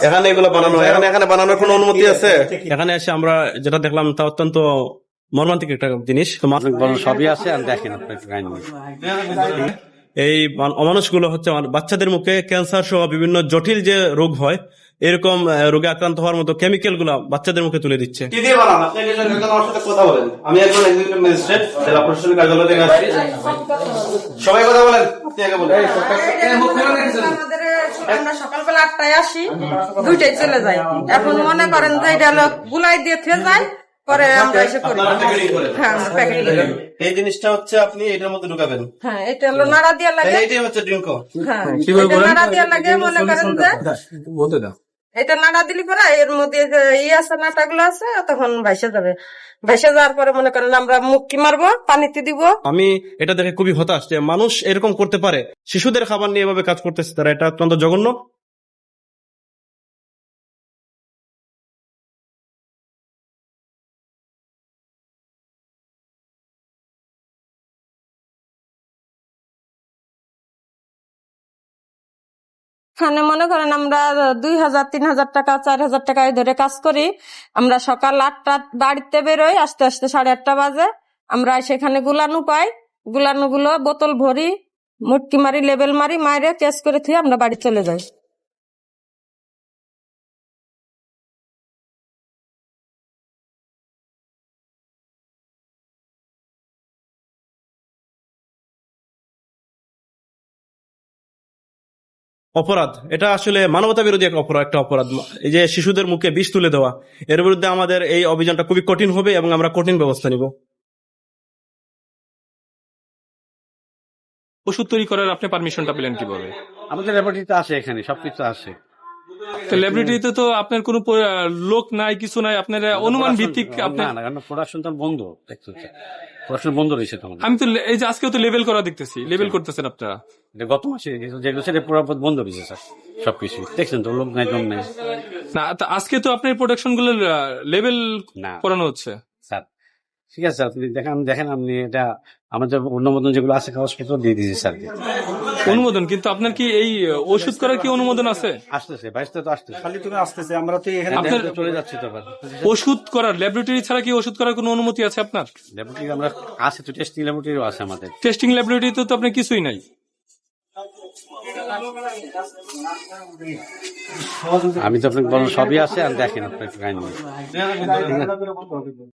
এখানে এগুলো বানানো এখানে এখানে বানানোর কোনো অনুমতি আছে? এখানে এসে আমরা যেটা দেখলাম তা অত্যন্ত মর্মান্তিক একটা জিনিস। সবই আছে আর দেখেন এই অমানুষগুলো হচ্ছে বাচ্চাদের মুখে ক্যান্সার সহ বিভিন্ন জটিল যে রোগ হয় এরকম আহ, রোগে আক্রান্ত হওয়ার মতো কেমিক্যালগুলা বাচ্চাদের মুখে তুলে দিচ্ছে। কি দিয়ে বানান? আপনি একজন একজন আমার সাথে কথা বলেন। আমি একজন এক্সিকিউটিভ ম্যাজিস্ট্রেট জেলা প্রশাসনিক কার্যালয় থেকে আসছি। সবাই কথা বলেন। আপনি আগে বলেন। আমাদের আমরা সকালবেলা আটটায় আসি দুইটাই চলে যাই। এখন মনে করেন যে এটা হলো গুলাই দিয়ে থে যায় পরে আমরা এসে করি। হ্যাঁ প্যাকেট এই জিনিসটা হচ্ছে আপনি এটার মধ্যে ঢুকাবেন। হ্যাঁ এটা হলো নাড়া দিয়া লাগে। এইটাই হচ্ছে ড্রিঙ্ক। হ্যাঁ নাড়া দিয়া লাগে মনে করেন যে এটা নাড়া দিলি পরে এর মধ্যে ই আছে আছে নাটাগুলো আছে, তখন ভাইসে যাবে। ভাইসে যাওয়ার পরে মনে করেন আমরা মুখ কি মারবো, পানিতে দিব। আমি এটা দেখে খুবই হতাশ যে মানুষ এরকম করতে পারে। শিশুদের খাবার নিয়ে এভাবে কাজ করতেছে তারা, এটা অত্যন্ত জঘন্য। এখানে মনে করেন আমরা দুই হাজার, তিন হাজার টাকা, চার হাজার টাকায় ধরে কাজ করি। আমরা সকাল আটটা বাড়িতে বেরোই, আস্তে আস্তে সাড়ে আটটা বাজে। আমরা সেখানে গুলানু পাই। গুলানো গুলো বোতল ভরি, মুটকি মারি, লেবেল মারি, মাইরে কেস করে থুয়ে আমরা বাড়ি চলে যাই। অপরাধ। এটা আসলে মানবতা বিরোধী এক অপরাধ একটা অপরাধ। এই যে শিশুদের মুখে বিষ তুলে দেওয়া এর বিরুদ্ধে আমাদের এই অভিযানটা খুবই কঠিন হবে এবং আমরা কঠিন ব্যবস্থা নিব। ওষুধ তৈরি করার আপনি পারমিশনটা পেলেন কীভাবে? আমাদের ল্যাবরেটরিতে আছে এখানে সবকিছু আছে। তো ল্যাবরেটরিতে তো আপনার কোনো লোক নাই কিছু নাই আপনার অনুমান ভিত্তিক আপনার প্রোডাকশন তো বন্ধ প্রোডাকশন বন্ধ রয়েছে আমি তো এই যে আজকেও তো লেভেল করা দেখতেছি লেভেল করতেছেন আপনারা। গত মাসে যেগুলো সেটা বন্ধ রয়েছে স্যার সবকিছু। দেখছেন তো লোক নাই নাই। না আজকে তো আপনার প্রোডাকশনগুলো লেভেল করানো হচ্ছে। স্যার ঠিক আছে স্যার আপনি দেখেন দেখেন আপনি এটা আমাদের অনুমোদন যেগুলো আছে কাগজপত্র দিয়ে দিয়েছি স্যারকে অনুমোদন? কিন্তু আপনার কি এই ওষুধ করার কি অনুমোদন আছে? আসতেছে বাইশটা তো আসতেছে। খালি তুমি আসতেছে আমরা তো এখানে চলে যাচ্ছে তো ওষুধ করার ল্যাবরেটরি ছাড়া কি ওষুধ করার কোনো অনুমতি আছে আপনার? ল্যাবরেটরি আমরা আছে তো টেস্টিং ল্যাবরেটরিও আছে আমাদের। টেস্টিং ল্যাবরেটরিতে তো আপনার কিছুই নাই। আমি তো আপনাকে বললাম সবই আছে আর দেখেন আপনার কাহিনী